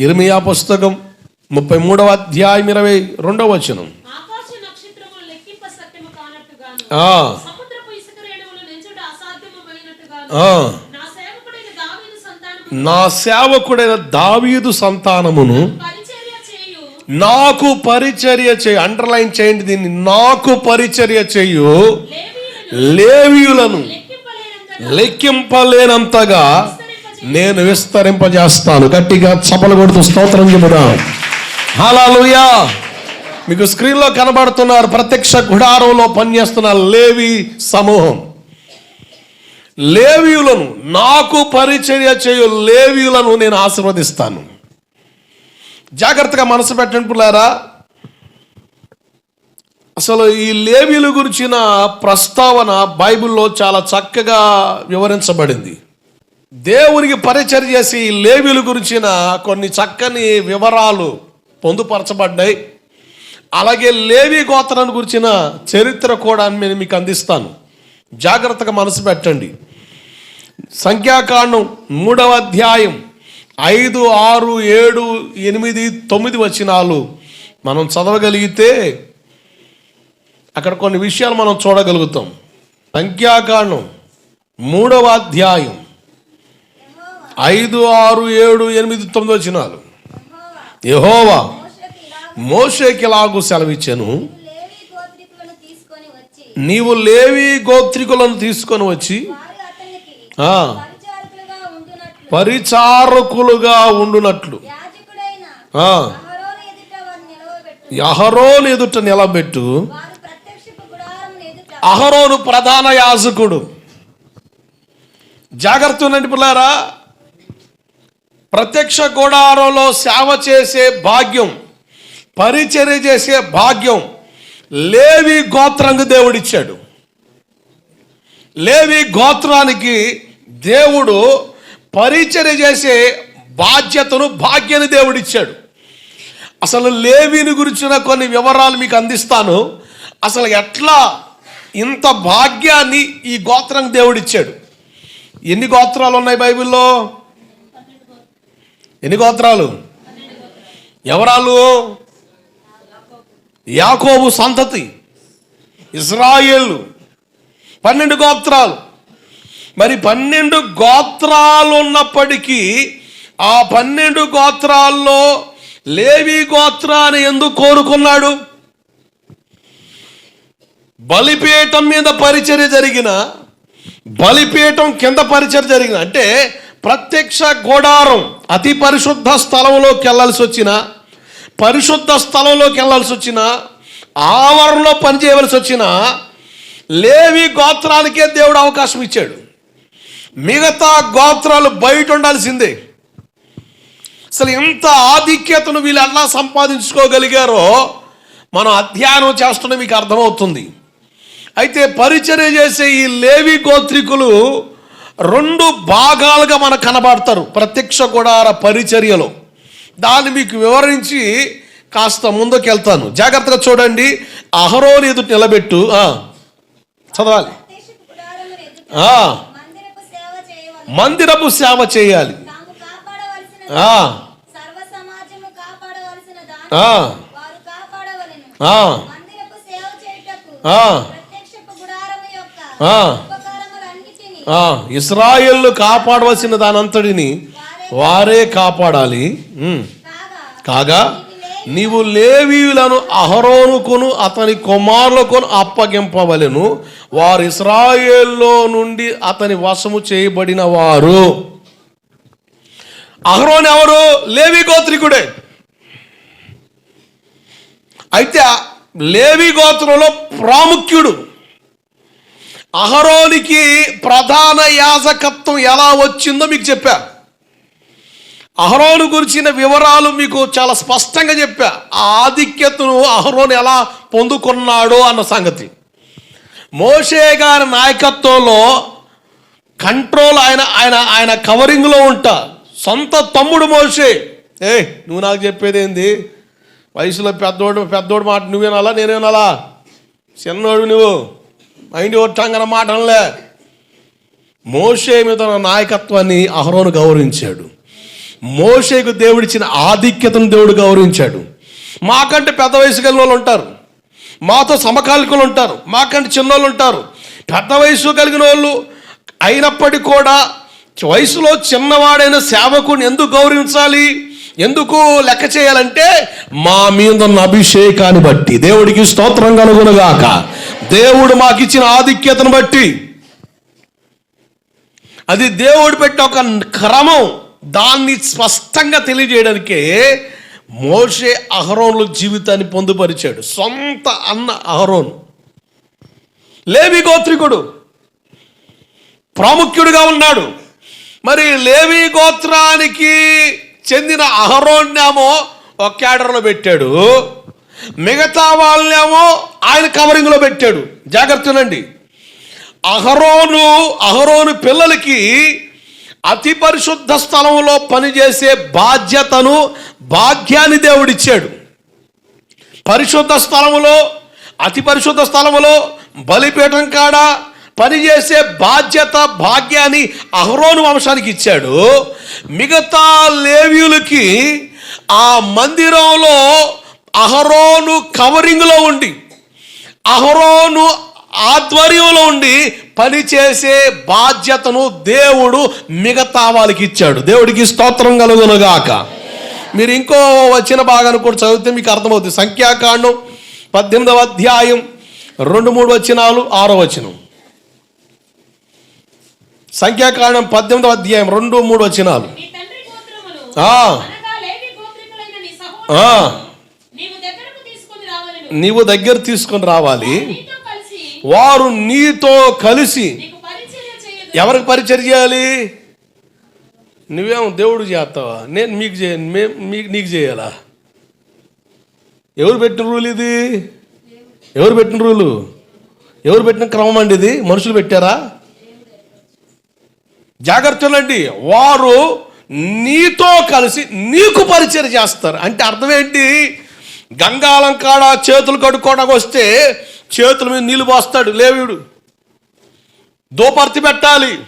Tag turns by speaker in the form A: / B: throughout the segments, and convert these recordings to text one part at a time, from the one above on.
A: ఇర్మియా పుస్తకం ముప్పై మూడవ అధ్యాయం ఇరవై రెండవ వచనం.
B: నా సేవకుడైన దావీదు
A: సంతానమును నాకు పరిచర్య చేయి. అండర్లైన్ చేయండి దీన్ని. నాకు పరిచర్య చేయు.
B: లేవీయులను
A: లేవీయులను
B: లెక్కింపలేనంతగా
A: లెక్కింపలేనంతగా నేను విస్తరింపజేస్తాను. గట్టిగా చపలు కొడుతూ స్తోత్రం చెబుదాం. హల్లెలూయా మీకు స్క్రీన్లో కనబడుతున్నారు ప్రత్యక్ష గుడారంలో పనిచేస్తున్న లేవి సమూహం. లేవీయులను నాకు పరిచర్య చేయు లేవీయులను నేను ఆశీర్వదిస్తాను. జాగ్రత్తగా మనసు పెట్టండి అసలు ఈ లేవీల గురించిన ప్రస్తావన బైబిల్లో చాలా చక్కగా వివరించబడింది. దేవునికి పరిచయం చేసి ఈ లేవీల గురించిన కొన్ని చక్కని వివరాలు పొందుపరచబడ్డాయి. అలాగే లేవి గోత్రాన్ని గురించిన చరిత్ర కూడా నేను మీకు అందిస్తాను. జాగ్రత్తగా మనసు పెట్టండి. సంఖ్యాకాండం మూడవ అధ్యాయం ఐదు ఆరు ఏడు ఎనిమిది తొమ్మిది వచనాలు మనం చదవగలిగితే అక్కడ కొన్ని విషయాలు మనం చూడగలుగుతాం. సంఖ్యాకాండం మూడవ అధ్యాయం ఐదు ఆరు ఏడు ఎనిమిది తొమ్మిది వచ్చినాలు యహోవా మోషేకి ఎలాగూ సెలవిచ్చాను. నీవు లేవి గోత్రికులను తీసుకొని వచ్చి
C: పరిచారకులుగా ఉండునట్లు. అహరోను ఎదుట
A: నిలబెట్టు. అహరోను ప్రధాన యాజకుడు. జాగ్రత్త ఉండండి పిల్లారా. ప్రత్యక్ష గోడారంలో సేవ చేసే భాగ్యం పరిచర్య చేసే భాగ్యం లేవి గోత్రంకు దేవుడిచ్చాడు. లేవి గోత్రానికి దేవుడు పరిచర్య చేసే బాధ్యతను భాగ్యాన్ని దేవుడిచ్చాడు. అసలు లేవిని గురించిన కొన్ని వివరాలు మీకు అందిస్తాను. అసలు ఎట్లా ఇంత భాగ్యాన్ని ఈ గోత్రం దేవుడిచ్చాడు? ఎన్ని గోత్రాలు ఉన్నాయి బైబిల్లో? ఎన్ని గోత్రాలు? ఎవరాలు యాకోబు సంతతి ఇజ్రాయేలు. పన్నెండు గోత్రాలు. మరి పన్నెండు గోత్రాలు ఉన్నప్పటికీ ఆ పన్నెండు గోత్రాల్లో లేవి గోత్రాన్ని ఎందుకు కోరుకున్నాడు? బలిపీఠం మీద పరిచర్య జరిగిన బలిపీఠం కింద పరిచర్య జరిగిన అంటే ప్రత్యక్ష గోడారం అతి పరిశుద్ధ స్థలంలోకి వెళ్ళాల్సి వచ్చిన పరిశుద్ధ స్థలంలోకి వెళ్ళాల్సి వచ్చిన ఆవరణలో పనిచేయవలసి వచ్చిన లేవి గోత్రానికే దేవుడు అవకాశం ఇచ్చాడు. మిగతా గోత్రాలు బయట ఉండాల్సిందే. అసలు ఎంత ఆధిక్యతను వీళ్ళు ఎలా సంపాదించుకోగలిగారో మనం అధ్యయనం చేస్తున్న మీకు అర్థమవుతుంది. అయితే పరిచర్య చేసే ఈ లేవి గోత్రికులు రెండు భాగాలుగా మనకు కనబడతారు. ప్రత్యక్ష గుడార పరిచర్యలో. దాన్ని మీకు వివరించి కాస్త ముందుకు వెళ్తాను జాగ్రత్తగా చూడండి. అహరోని ఎదుటి నిలబెట్టు. చదవాలి.
C: మందిరపు సేవ
A: చేయాలి. ఆ,
C: ఇస్రాయల్ను కాపాడవలసిన
A: దానంతటిని వారే కాపాడాలి.
C: కాగా
A: నీవు లేవీయులను అహరోనుకును అతని కుమారులకును అప్పగింపవలెను. వారు ఇస్రాయేల్లో నుండి అతని వశము చేయబడిన వారు. అహరోన్ ఎవరు? లేవి గోత్రికుడే. అయితే లేవి గోత్రంలో ప్రాముఖ్యుడు. అహరోనికి ప్రధాన యాజకత్వం ఎలా వచ్చిందో మీకు చెప్పా. అహరోను గురించిన వివరాలు మీకు చాలా స్పష్టంగా చెప్పా. ఆ ఆధిక్యతను అహరోను ఎలా పొందుకున్నాడో అన్న సంగతి. మోషే గారి నాయకత్వంలో కంట్రోల్ ఆయన ఆయన ఆయన కవరింగ్లో ఉంటా. సొంత తమ్ముడు మోషే. ఏ నువ్వు నాకు చెప్పేది ఏంది వయసులో పెద్దోడు పెద్దోడు మాట నువ్వేనాలా నేనేనాలా? చిన్నోడు నువ్వు. మైండ్ కొట్టాంగన మాటలే. మోషే మీద ఉన్న నాయకత్వాన్ని అహరోను గౌరవించాడు. మోషేకు దేవుడిచ్చిన ఆధిక్యతను దేవుడు గౌరవించాడు. మాకంటే పెద్ద వయసు కలిగిన వాళ్ళు ఉంటారు. మాతో సమకాలికులు ఉంటారు. మాకంటే చిన్నోళ్ళు ఉంటారు. పెద్ద వయసు కలిగిన వాళ్ళు అయినప్పటికీ కూడా వయసులో చిన్నవాడైన సేవకుని ఎందుకు గౌరవించాలి? ఎందుకు లెక్క చేయాలంటే మా మీద ఉన్న అభిషేకాన్ని బట్టి. దేవుడికి స్తోత్రం కలుగునుగాక. దేవుడు మాకిచ్చిన ఆధిక్యతను బట్టి. అది దేవుడు పెట్టిన ఒక క్రమం. దాన్ని స్పష్టంగా తెలియజేయడానికే మోషే అహరోన్ల జీవితాన్ని పొందుపరిచాడు. సొంత అన్న అహరోన్. లేవి గోత్రికుడు. ప్రాముఖ్యుడిగా ఉన్నాడు. మరి లేవి గోత్రానికి చెందిన అహరోన్నేమో ఒక క్యాడర్లో పెట్టాడు. మిగతా వాళ్ళేమో ఆయన కవరింగ్లో పెట్టాడు. జాగ్రత్తనండి అహరోను అహరోను పిల్లలకి అతి పరిశుద్ధ స్థలంలో పనిచేసే బాధ్యతను భాగ్యాన్ని దేవుడిచ్చాడు. పరిశుద్ధ స్థలములో అతి పరిశుద్ధ స్థలములో బలిపీఠం కాడ పనిచేసే బాధ్యత భాగ్యాన్ని అహరోను వంశానికి ఇచ్చాడు. మిగతా లేవ్యులకి ఆ మందిరంలో అహరోను కవరింగ్లో ఉండి అహరోను ఆధ్వర్యంలో ఉండి పనిచేసే బాధ్యతను దేవుడు మిగతా వాళ్ళకి ఇచ్చాడు. దేవుడికి స్తోత్రం కలుగునుగాక మీరు ఇంకో వచ్చిన భాగాన్ని కూడా చదివితే మీకు అర్థమవుతుంది. సంఖ్యాకాండం పద్దెనిమిదవ అధ్యాయం రెండు మూడు వచనాలు ఆరో వచనం. సంఖ్యాకాండం పద్దెనిమిదవ అధ్యాయం రెండు మూడు వచనాలు
B: నీ తండ్రి గోత్రమును
A: ఆ.
B: అనగా లేవి గోత్రికులైన నీ
A: ఆ.
B: సహోదరులను నీవు దగ్గరకు తీసుకొని రావాలను
A: నీవు దగ్గర తీసుకొని రావాలి. వారు నీతో కలిసి. ఎవరికి పరిచయం చేయాలి? నువ్వేమో దేవుడు చేస్తావా? నేను మీకు చే మేము మీకు నీకు చేయాలా? ఎవరు పెట్టిన రూల్ ఇది? ఎవరు పెట్టిన రూలు? ఎవరు పెట్టిన క్రమం అండి ఇది? మనుషులు పెట్టారా? జాగ్రత్తలండి వారు నీతో కలిసి నీకు పరిచయం చేస్తారు. అంటే అర్థం ఏంటి? గంగాలం కాడ చేతులు కడుక్కోవడానికి వస్తే చేతుల మీద నీళ్ళు పోస్తాడు లేవుడు. దోపర్తి పెట్టాలి.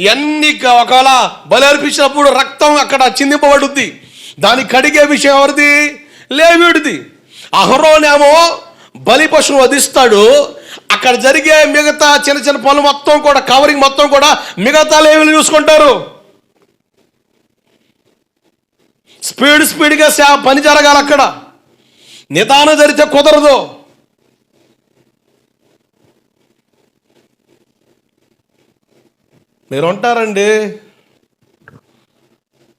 A: ఎన్ని ఒకవేళ బలర్పించినప్పుడు రక్తం అక్కడ చిందింపబడుద్ది. దాన్ని కడిగే విషయం ఎవరిది? లేవీడిది. అహరోనేమో బలి పశువు వధిస్తాడు. అక్కడ జరిగే మిగతా చిన్న చిన్న పనులు మొత్తం కూడా కవరింగ్ మొత్తం కూడా మిగతా లేవీలు చూసుకుంటారు. స్పీడ్ స్పీడ్గా సా పని జరగాలి అక్కడ. నిదాన జరిగితే కుదరదు. మీరు ఉంటారండి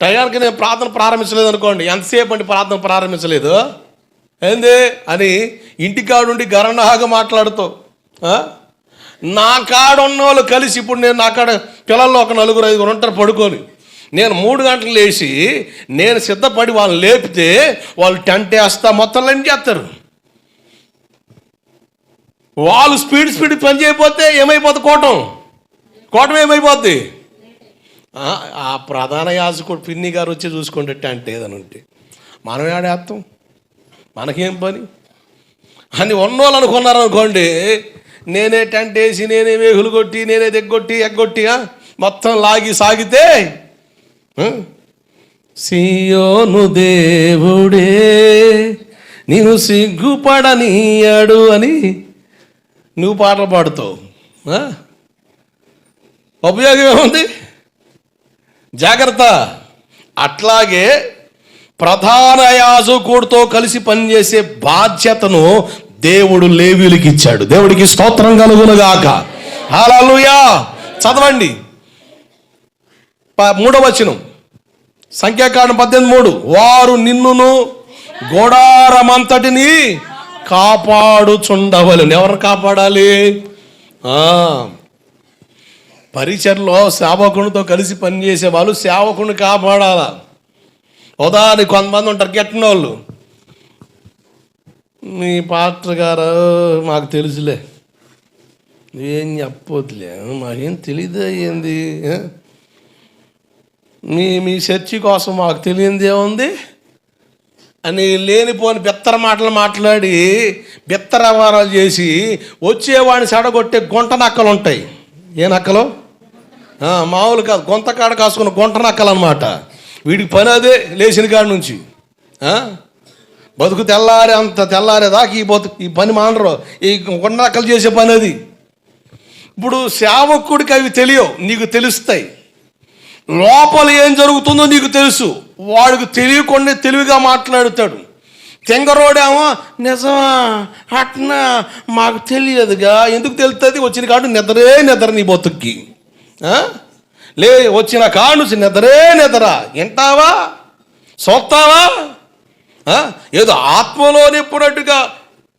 A: టయానికి నేను ప్రార్థన ప్రారంభించలేదు అనుకోండి. ఎంతసేపు అండి ప్రార్థన ప్రారంభించలేదు? ఏంది? అని ఇంటికాడుండి గరణహాగా మాట్లాడుతావు మాట్లాడుతూ నా కాడ ఉన్న వాళ్ళు కలిసి ఇప్పుడు నేను నా కాడ పిల్లల్లో ఒక నలుగురు ఐదుగురు ఉంటారు పడుకొని. నేను మూడు గంటలు లేచి నేను సిద్ధపడి వాళ్ళని లేపితే వాళ్ళు టెంట్ వేస్తా మొత్తం లంచ్ చేస్తారు? వాళ్ళు స్పీడ్ స్పీడ్ పని చేయకపోతే ఏమైపోతుంది కోటం? కోటం ఏమైపోద్ది? ఆ, ప్రధాన యాజకుడు పిన్ని గారు వచ్చి చూసుకుంటే టెంట్ ఏదని ఉంటే మనం ఏడేస్తాం మనకేం పని? అని ఉన్నోళ్ళు అనుకున్నారు అనుకోండి నేనే టెంట్ వేసి నేనే వేగులు కొట్టి నేనే దిగ్గొట్టి ఎగ్గొట్టి మొత్తం లాగి సాగితే సియోను దేవుడే నేను సిగ్గుపడనీయడు అని నువ్వు పాటలు పాడుతావు. ఉపయోగం ఏముంది? జాగ్రత్త. అట్లాగే ప్రధాన యాజకుడితో కలిసి పనిచేసే బాధ్యతను దేవుడు లేవీలకి ఇచ్చాడు. దేవుడికి స్తోత్రం కలుగునుగాక. హాలూయా చదవండి. మూడవ వచనం. సంఖ్యాకాండం పద్దెనిమిది మూడు. వారు నిన్నును గోడారమంతటిని కాపాడుచుండవలు ఎవరు కాపాడాలి? పరిచర్లో సేవకునితో కలిసి పనిచేసే వాళ్ళు సేవకుని కాపాడాల. ఉదాహరణ కొంతమంది ఉంటారు గెట్టిన వాళ్ళు మీ పాత్ర గారు మాకు తెలుసులే. ఏం చెప్పొద్దులే. మాకేం తెలియదు అయ్యింది మీ మీ చర్చి కోసం మాకు తెలియంది ఏముంది? అని లేనిపోని బెత్తర మాటలు మాట్లాడి బెత్తర వ్యవహారాలు చేసి వచ్చేవాడిని సడగొట్టే గుంట నక్కలు ఉంటాయి. ఏ నక్కలు? మామూలు కాదు గొంత కాడ కాసుకున్న గుంట నక్కలు అనమాట వీడికి పని అదే లేచిన కాడి నుంచి. బతుకు తెల్లారే అంత తెల్లారే దాకా ఈ బతుకు ఈ పని మానరు. ఈ కొండక్కలు చేసే పని అది. ఇప్పుడు సేవకుడికి అవి తెలియవు నీకు తెలుస్తాయి. లోపల ఏం జరుగుతుందో నీకు తెలుసు. వాడికి తెలియకుండా తెలివిగా మాట్లాడుతాడు. తెంగరోడేమో నిజమా? అట్నా? మాకు తెలియదుగా. ఎందుకు తెలుస్తుంది వచ్చిన కాడు నిద్రే నిద్ర నీ బతుక్కి. లే వచ్చిన కాడు నుంచి నిద్రే నిద్ర. వింటావా? చూస్తావా ఏదో ఆత్మలో నిప్పునట్టుగా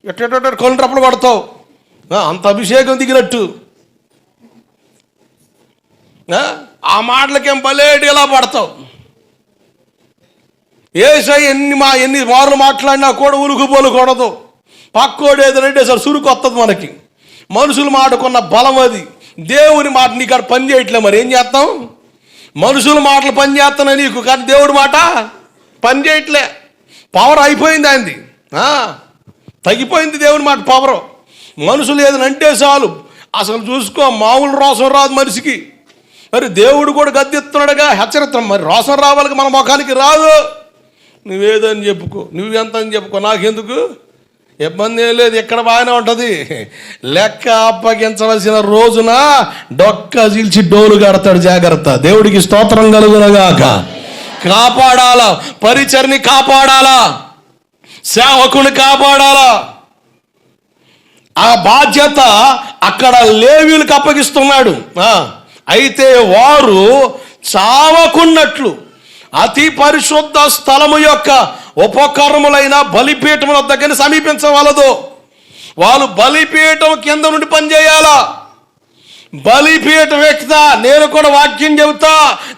A: ఎట్ట కొనరప్పుడు పడతావు అంత అభిషేకం దిగినట్టు. ఆ? మాటలకేం పలేటి ఇలా పడతావు? ఏసై ఎన్ని మా ఎన్ని మార్లు మాట్లాడినా కూడా ఉరుకుపోలకూడదు పక్కోడు ఏదంటే సార్ సురుకు వస్తుంది మనకి. మనుషులు మాటకున్న బలం అది. దేవుని మాట నీకు అక్కడ పని చేయట్లే మరి. ఏం చేస్తాం? మనుషుల మాటలు పని చేస్తున్నా నీకు కానీ దేవుడి మాట పని చేయట్లే. పవర్ అయిపోయింది ఆయనది. తగ్గిపోయింది దేవుని మాట పవర్. మనుషులు ఏదైనా అంటే చాలు. అసలు చూసుకో మామూలు రోసం రాదు మనిషికి. మరి దేవుడు కూడా గద్దెత్తున్నాడుగా. హెచ్చరిస్తున్నాం మరి రోసం రావాలి మన ముఖానికి రాదు. నువ్వేదని చెప్పుకో నువ్వెంత అని చెప్పుకో నాకెందుకు? ఇబ్బంది ఏం లేదు ఇక్కడ బాగానే ఉంటుంది. లెక్క అప్పగించవలసిన రోజున డొక్క చీల్చి డోలు కడతాడు జాగ్రత్త. దేవుడికి స్తోత్రం కలుగునగాక. కాపాడాలా పరిచర్ని కాపాడాలా సేవకుని కాపాడాలా. ఆ బాధ్యత అక్కడ లేవీలకు అప్పగిస్తున్నాడు. ఆ, అయితే వారు చావకున్నట్లు అతి పరిశుద్ధ స్థలము యొక్క ఉపకరణములైన బలిపీఠముల దగ్గర సమీపించవలదు. వాళ్ళు బలిపీఠం కింద నుండి పనిచేయాలా? బలిపీఠం ఎక్కుతా నేను కూడా వాక్యం చెబుతా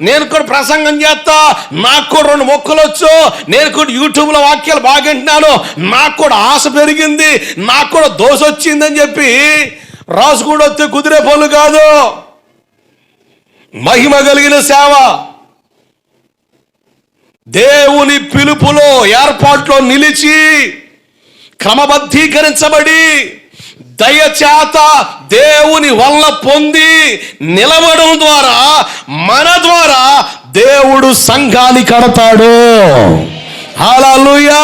A: నేను కూడా ప్రసంగం చేస్తా నాకు కూడా రెండు మొక్కలు వచ్చు నేను కూడా యూట్యూబ్లో వాక్యాలు బాగా వింటున్నాను నాకు కూడా ఆశ పెరిగింది నాకు కూడా దోశ వచ్చిందని చెప్పి రాసుకుండా వస్తే కుదిరే పనులు కాదు. మహిమ కలిగిన సేవ. దేవుని పిలుపులో ఏర్పాట్లో నిలిచి క్రమబద్ధీకరించబడి దయచేత దేవుని వల్ల పొంది నిలవడం ద్వారా మన ద్వారా దేవుడు సంఘాన్ని కడతాడు. హాలూయా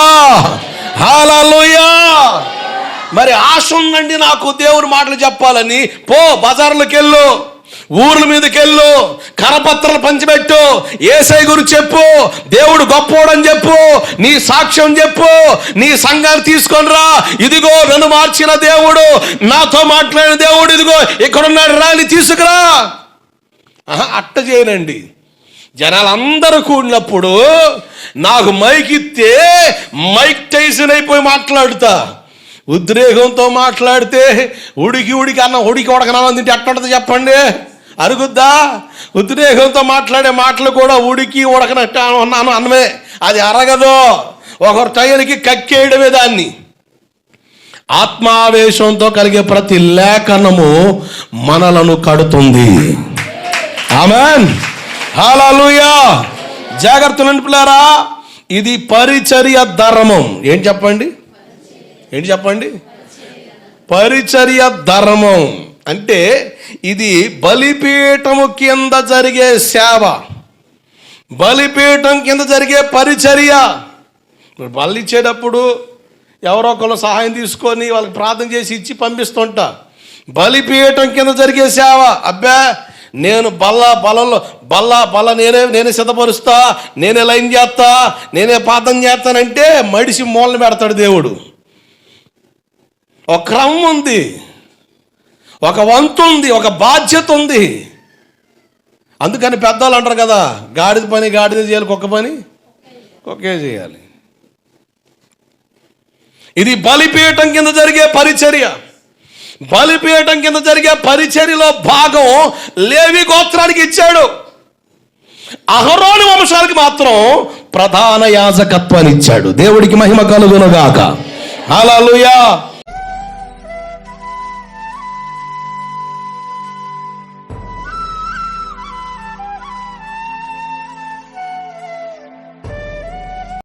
A: హాలూయా మరి ఆశ ఉందండి నాకు దేవుని మాటలు చెప్పాలని. పో బజార్లకు వెళ్ళు ఊర్ల మీదకి వెళ్ళు కరపత్రాలు పంచిపెట్టు ఏసై గురు చెప్పు దేవుడు గొప్పోడని చెప్పు నీ సాక్ష్యం చెప్పు నీ సంఘాన్ని తీసుకొని రా. ఇదిగో నన్ను మార్చిన దేవుడు నాతో మాట్లాడిన దేవుడు ఇదిగో ఇక్కడున్నాడు రాని తీసుకురా. ఆహా, అట్ట చేయనండి. జనాలందరూ కూడినప్పుడు నాకు మైక్ ఇస్తే మైక్ టైసన్ అయిపోయి మాట్లాడుతా. ఉద్రేకంతో మాట్లాడితే ఉడికి ఉడికి అన్న ఉడికి ఉడకనాలని తింటే ఎట్టుంటుంది చెప్పండి? అరుగుద్దా? ఉద్రేకంతో మాట్లాడే మాటలు కూడా ఉడికి ఉడకనట్టు అన్నాను అన్నమే. అది అరగదు. ఒకరు టైంకి కక్కేయడమే దాన్ని. ఆత్మావేశంతో కలిగే ప్రతి లేఖనము మనలను కడుతుంది. ఆమెన్. హాలూయా జాగ్రత్త పిల్లారా. ఇది పరిచర్య ధర్మం. ఏం చెప్పండి? ఏంటి చెప్పండి? పరిచర్య ధర్మం. అంటే ఇది బలిపీఠము కింద జరిగే సేవ. బలిపీఠం కింద జరిగే పరిచర్య. బలిచ్చేటప్పుడు బలి ఇచ్చేటప్పుడు ఎవరో ఒకరు సహాయం తీసుకొని వాళ్ళకి ప్రార్థన చేసి ఇచ్చి పంపిస్తుంటా. బలిపీఠం కింద జరిగే సేవ. అబ్బా నేను బల్ల బలలో బల్ల బల్ల నేనే నేనే సిద్ధపరుస్తా నేనే లైన్ చేస్తా నేనే పాతం చేస్తానంటే మడిసి మూలన పెడతాడు దేవుడు. ఒక క్రమం ఉంది. ఒక వంతు ఉంది ఒక బాధ్యత ఉంది. అందుకని పెద్దవాళ్ళు అంటారు కదా గాడిద పని గాడిద చేయాలి కుక్క పని కుక్కే చేయాలి. ఇది బలిపీఠం కింద జరిగే పరిచర్య. బలిపీఠం కింద జరిగే పరిచర్యలో భాగం లేవి గోత్రానికి ఇచ్చాడు. అహరోని వంశానికి మాత్రం ప్రధాన యాజకత్వాన్ని ఇచ్చాడు. దేవుడికి మహిమ కలుగునుగాక. హల్లెలూయా.